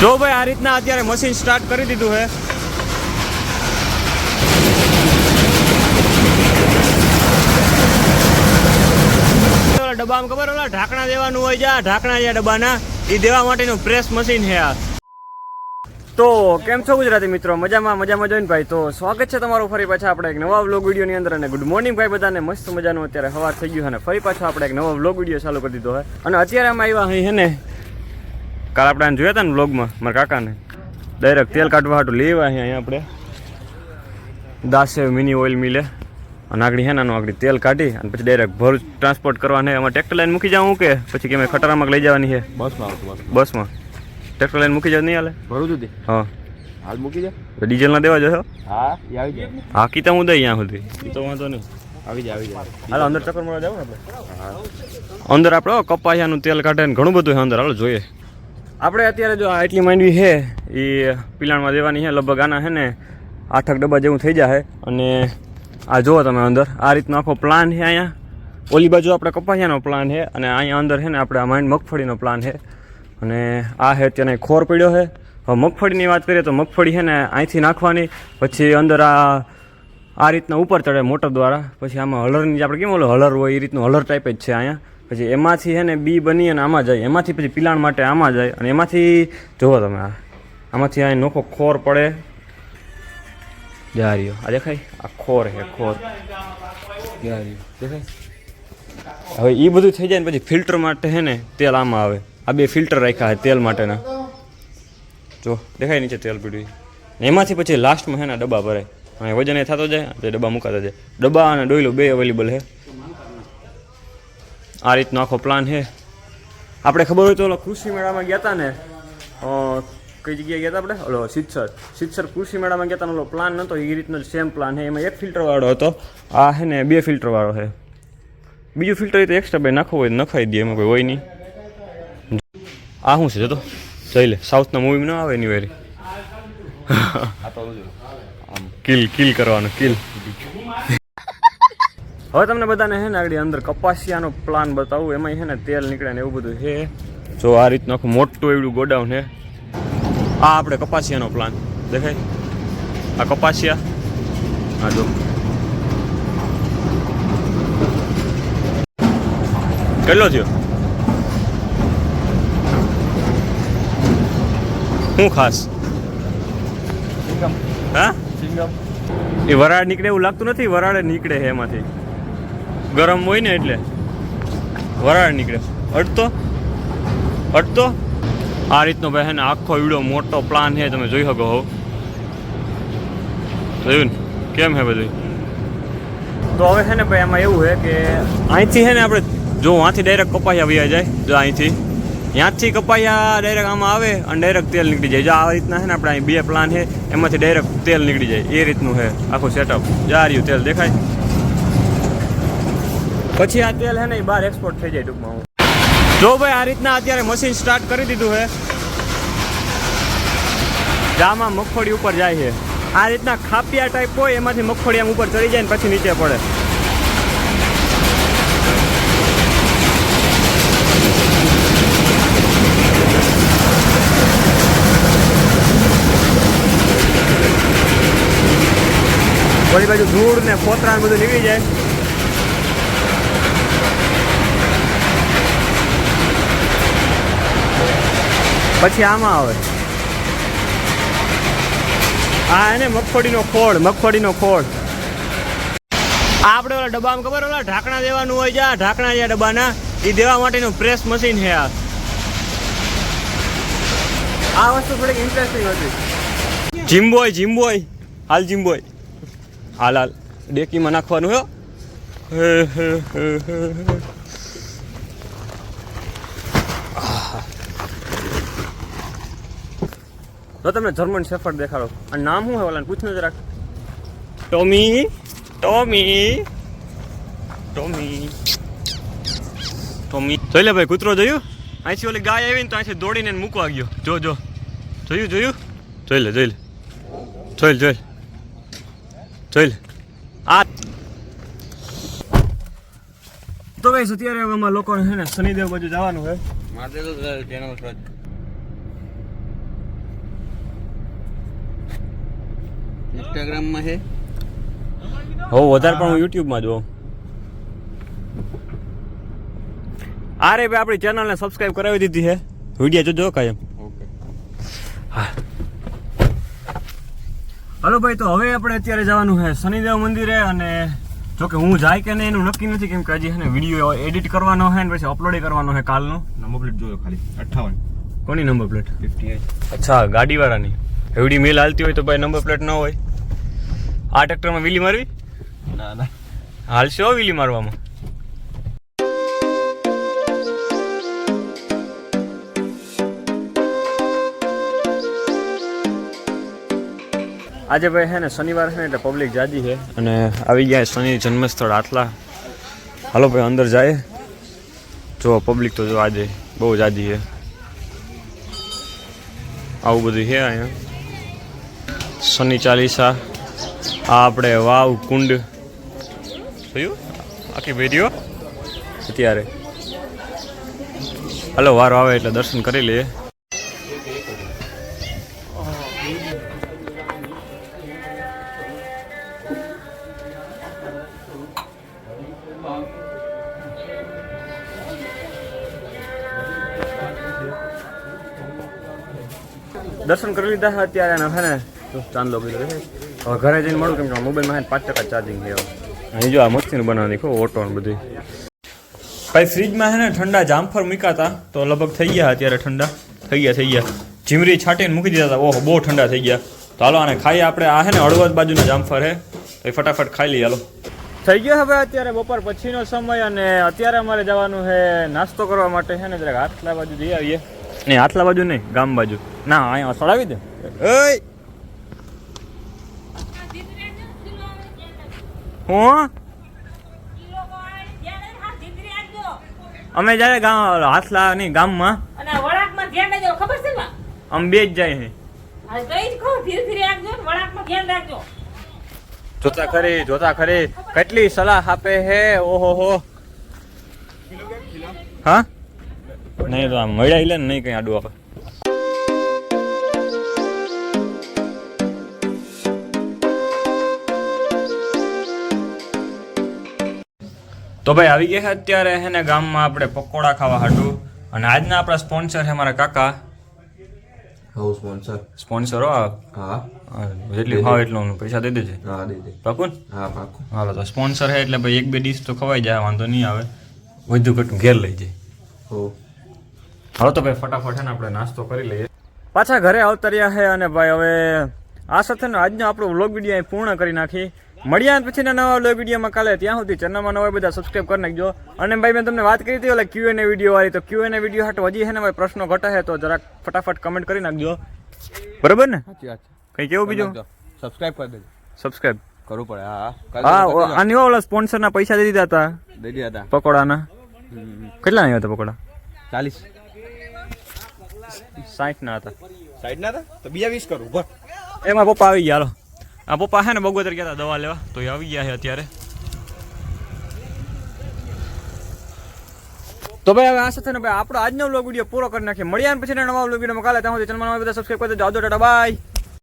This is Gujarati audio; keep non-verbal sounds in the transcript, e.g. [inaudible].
જો ભાઈ, આ રીતના અત્યારે મશીન સ્ટાર્ટ કરી દીધું છે. ડબ્બામાં ખબર, ઓલા ઢાંકણા દેવાનું હોય છે ઢાંકણા જ્યાં ડબ્બાના એ દેવા માટેનું પ્રેસ મશીન છે આ. તો કેમ છો ગુજરાતી મિત્રો? મજામાં મજામાં જોઈને ભાઈ, તો સ્વાગત છે તમારું ફરી પાછા આપણે એક નવા વ્લોગ વિડીયોની અંદર અને ગુડ મોર્નિંગ ભાઈ બધાને. મસ્ત મજાનું અત્યારે હવા થઈ ગયું અને ફરી પાછો આપણે એક નવો વ્લોગ વીડિયો ચાલુ કરી દીધો છે. અને અત્યારે અમે આવ્યા અહીં છે ને કાલ આપણે આને જોયા હતા ને બ્લોગમાં મારા કાકાને? ડાયરેક્ટ તેલ કાઢવા હાટું લેવા અહીંયા અહીંયા આપણે. દાસે મિની ઓઇલ મિલે. અને આગળ હે નાનું આગળ તેલ કાઢી અને પછી ડાયરેક્ટ ભરૂચ ટ્રાન્સપોર્ટ કરવાને. એમાં ટ્રેક્ટર લાઈન મૂકી જાઉં કે? પછી કે ખટારામાં લઈ જવાની છે. બસમાં બસમાં. ટ્રેક્ટર લાઈન મૂકી જાવ નહીં હાલે? ભરું સુધી? હા. હાલ મૂકી દે. તો ડીઝલ ના દેવા જશો? હા આવી જાય. હા કીતા હું દઈ અહીંયા સુધી. તો વાંધો નહીં. આવી જાય આવી જાય. હાલો અંદર ચક્કર મળવા જાવ ને આપણે. અંદર આપણે કપાસિયાનું તેલ કાઢે ને ઘણું બધું છે અંદર. હાલો જોઈએ. આપણે અત્યારે જો આ એટલી માંડવી છે, એ પિલાણમાં દેવાની છે, લગભગ આના છે ને આઠક ડબ્બા જેવું થઈ જાય અને આ જુઓ તમે અંદર, આ રીતનો આખો પ્લાન છે અહીંયા. ઓલી બાજુ આપણે કપાસિયાનો પ્લાન છે અને અહીંયા અંદર છે ને આપણે આ માંડ મગફળીનો પ્લાન છે. અને આ છે અત્યારે ખોર પડ્યો છે. હવે મગફળીની વાત કરીએ તો મગફળી છે ને અહીંથી નાખવાની, પછી અંદર આ આ રીતના ઉપર ચડે મોટર દ્વારા. પછી આમાં હલરની આપણે કેમ ઓલું હલર હોય એ રીતનું હલર ટાઈપ જ છે અહીંયા. પછી એમાંથી છે ને બી બની અને આમાં જાય. એમાંથી પછી પિલાણ માટે આમાં જાય. અને એમાંથી જુઓ તમે આ. આમાંથી આ નોખો ખોર પડે. જારીઓ આ દેખાય? આ ખોર છે ખોર. જારીઓ દેખાય? હવે એ બધું થઈ જાય ને પછી ફિલ્ટર માટે છે ને તેલ આમાં આવે. આ બે ફિલ્ટર રાખ્યા છે તેલ માટેના. જો દેખાય નીચે તેલ પીડ્યું એમાંથી પછી લાસ્ટમાં છે ને ડબ્બા ભરાય. અને વજન એ થતો જાય તે ડબ્બા મુકાતા જાય. ડબ્બા અને ડોયલો બે અવેલેબલ છે. આ રીતનો આખો પ્લાન છે. આપણે ખબર હોય તો ઓલો કૃષિ મેળામાં ગયા હતા ને કઈ જગ્યાએ ગયા હતા આપણે? ઓલો સિત્સર સિત્સર કૃષિ મેળામાં ગયા હતા ઓલો પ્લાન નહોતો એ રીતનો સેમ પ્લાન છે. એમાં એક ફિલ્ટરવાળો હતો. આ છે ને બે ફિલ્ટરવાળો છે. બીજું ફિલ્ટર એ તો એક્સ્ટ્રા બે નાખવું હોય નખાઈ દે એમાં કોઈ હોય નહીં. આ શું છે? જતો જઈ લે. સાઉથના મૂવી ના આવે એની વેરી આ તો [laughs] કિલ કિલ કરવાનું કિલ હવે તમને બધાને છે ને આગળ અંદર કપાસિયાનો પ્લાન બતાવું એમાં છે ને તેલ નીકળે ને એવું બધું છે જો આ રીતનું આખું મોટું એવડું ગોડાઉન છે આ આપણે કપાસિયાનો પ્લાન દેખાય? આ કપાસિયા? હા જો. કેટલો થયો? શું ખાસ? હા? એ વરાળ નીકળે એવું લાગતું નથી? વરાળે નીકળે છે એમાંથી. ગરમ હોય ને એટલે વરાળ નીકળે. અડતો અડતો આ રીતનો ભાઈ ને આખો એવડો મોટો પ્લાન છે, તમે જોઈ શકો હો. જોયું ને? કેમ છે બધું? તો હવે છે ને ભાઈ એમાં એવું છે કે અહીંથી છે ને આપણે જો આથી ડાયરેક્ટ કપાયા વ્યા જાય, જો અહીંથી. ત્યાંથી કપાયા ડાયરેક્ટ આમાં આવે અને ડાયરેક્ટ તેલ નીકળી જાય. જો આ રીતના છે ને આપણે અહીં બે પ્લાન છે, એમાંથી ડાયરેક્ટ તેલ નીકળી જાય. એ રીતનું છે આખું સેટઅપ જા રહ્યું, તેલ દેખાય. પછી આ તેલ હે ને બહાર એક્સપોર્ટ થઈ જાય ટૂંકમાં જો ભાઈ આ રીતના અત્યારે મશીન સ્ટાર્ટ કરી દીધું છે જામાં મગફળી ઉપર જાય છે. આ રીતના ખાપિયા ટાઈપ હોય, એમાંથી મગફળી આમ ઉપર ચડી જાય ને પછી નીચે પડે. બધી બાજુ ધૂળ ને ફોતરા બધું નીકળી જાય. પછી આમાં આવે. આ એને મગફળીનો ખોળ મગફળીનો ખોળ. આપણે ઓલા ડબ્બામાં ખબર ઓલા ઢાંકણા દેવાનું હોય છે ઢાંકણા જ્યાં ડબ્બાના એ દેવા માટેનું પ્રેસ મશીન છે આ. આ વસ્તુ થોડીક ઇન્ટરેસ્ટિંગ હતી. જીમ્બોય જીમ્બોય હાલ જીમ્બોય હાલ હાલ. ડેકીમાં નાખવાનું હો હે, હે, હે, હે, હે. તો તમને જર્મન શેફર્ડ દેખાડો. અને નામ શું હોય પૂછ પૂછને જરાક. ટોમી. ટોમી. ટોમી. ટોમી. જોઈ લે ભાઈ કૂતરો જોયું? અહીંથી ઓલી ગાય આવીને તો અહીંથી દોડીને મૂકવા ગયો. જો જો. જોયું જોયું? જોઈ લે જોઈ લે. જોઈ લે જોઈ લે. જોઈ લે. આ. તો ભાઈ અત્યારે હવે અમારા લોકોને છે ને શનિદેવ બાજુ જવાનું છે. મારે તો ચેનલ ઇન્સ્ટાગ્રામમાં છે. હો વધારે પણ હું યુટ્યુબમાં જોઉં. આ રે ભાઈ આપણી ચેનલને સબસ્ક્રાઇબ કરાવી દીધી છે. વીડિયો જોજો કાયમ. ઓકે. હલો ભાઈ તો હવે આપણે અત્યારે જવાનું છે શનિદેવ મંદિરે અને જો કે હું જાય કે નહીં એનું નક્કી નથી કેમ કે હજી ને વીડિયો એડિટ કરવાનો છે ને પછી અપલોડ કરવાનો છે કાલનો. નંબર પ્લેટ જોયો ખાલી. અઠ્ઠાવન. કોની નંબર પ્લેટ ફિફ્ટી એટ અચ્છા ગાડીવાળાની. એવડી મેલ હાલતી હોય તો ભાઈ નંબર પ્લેટ ન હોય. આ ટ્રેક્ટરમાં વીલી મારવી? ના ના. હાલશે હો વીલી મારવામાં. આજે ભાઈ છે ને શનિવાર છે ને એટલે પબ્લિક જાજી છે અને આવી ગયા શનિ જન્મસ્થળ આટલા. હાલો ભાઈ અંદર જાય. જો પબ્લિક તો જો આજે બહુ જાજી છે આવું બધું છે અહીંયા. શનિ ચાલીસા. આ આપણે વાવ કુંડ. થયું આખી વીડિયો અત્યારે. હલો વારો આવે એટલે દર્શન કરી લઈએ. દર્શન કરી લીધા અત્યારે ને? ચાંદલો બીજો હવે ઘરે જઈને મળું કેમ કે મોબાઈલમાં પાંચ ટકા ચાર્જિંગ છે અહીં જો આ મસ્તીનું બનાવવાની ખો ઓટો બધું ભાઈ ફ્રીજમાં છે ને ઠંડા જામફળ મૂકાતા, તો લગભગ થઈ ગયા અત્યારે ઠંડા. થઈ ગયા થઈ ગયા. જીમરી છાંટીને મૂકી દીધા હતા ઓહો, બહુ ઠંડા થઈ ગયા. તો હાલો, આને ખાઈએ આપણે. આ છે ને હળવદ બાજુના જામફળ છે. તો ફટાફટ ખાઈ લઈએ, હાલો. થઈ ગયો હવે અત્યારે બપોર પછીનો સમય અને અત્યારે અમારે જવાનું છે નાસ્તો કરવા માટે છે ને જરાક આટલા બાજુ જઈ આવીએ. નહીં, આટલા બાજુ નહીં, ગામ બાજુ. ના, અહીંયા સડાવી દે. ઓય! હું? અમે જ્યારે ગામ હાથલા નહીં ગામમાં અને આ ધ્યાન રાખજો ખબર છે ને અમે બે જ જાય છે. જોતા ખરી જોતા ખરી. કેટલી સલાહ આપે હે? ઓહો હો. હા? નહીં તો આમ મળ્યા લે ને નહીં કઈ આડું આપે. તો ભાઈ આવી ગયા અત્યારે હે ને ગામમાં આપણે પકોડા ખાવા હાટું. અને આજના આપણા સ્પોન્સર છે મારા કાકા. હા સ્પોન્સર સ્પોન્સર હો હા. જેટલી ખાવ હું પૈસા દઈ દેજે. હા દે દે. પાકું? હા પાકું. હાલો તો સ્પોન્સર છે એટલે ભાઈ એક બે ડીશ તો ખવાઈ જાય વાંધો નહીં આવે. વધુ ઘટું ઘેર લઈ જાય હો. હાલો તો ભાઈ ફટાફટ છે ને આપણે નાસ્તો કરી લઈએ. પાછા ઘરે આવતા રહ્યા છે અને ભાઈ હવે આ સાથે ને આજનો આપણો વ્લોગ વીડિયો પૂર્ણ કરી નાખી મળ્યા પછીના નવા વ્લોગ વિડીયોમાં કાલે. ત્યાં સુધી ચેનલમાં નવા બધા સબસ્ક્રાઈબ કરી નાખજો. અને ભાઈ મેં તમને વાત કરી હતી ઓલા ક્યુ એને વીડિયો વાળી. તો ક્યુ એને વીડિયો હાટ હજી છે ને ભાઈ પ્રશ્નો ઘટા છે તો જરાક ફટાફટ કમેન્ટ કરી નાખજો. બરાબર ને? કઈ કેવું બીજું? સબસ્ક્રાઈબ કરી દેજો. સબસ્ક્રાઈબ કરવું પડે. હા હા. આની ઓલા સ્પોન્સરના પૈસા દઈ દીધા હતા. દઈ દીધા હતા. પકોડાના. કેટલા આવ્યા હતા પકોડા? ચાલીસ. સાઠ ના હતા. સાઠ ના હતા? તો બીજા વીસ કરું. એમાં પપ્પા આવી ગયા આ પપ્પા છે ને બગોતર ગયા હતા દવા લેવા. તો એ આવી ગયા છે અત્યારે. તો ભાઈ હવે આ સાથે ભાઈ આપણો આજનો વ્લોગ વીડિયો પૂરો કરી નાખીએ. મળ્યા પછી નવા વ્લોગ વિડીયોમાં કાલે ત્યાં ચેનલમાં બધા સબસ્ક્રાઈબ કરી દેજો. આવજો, ટાટા, બાય.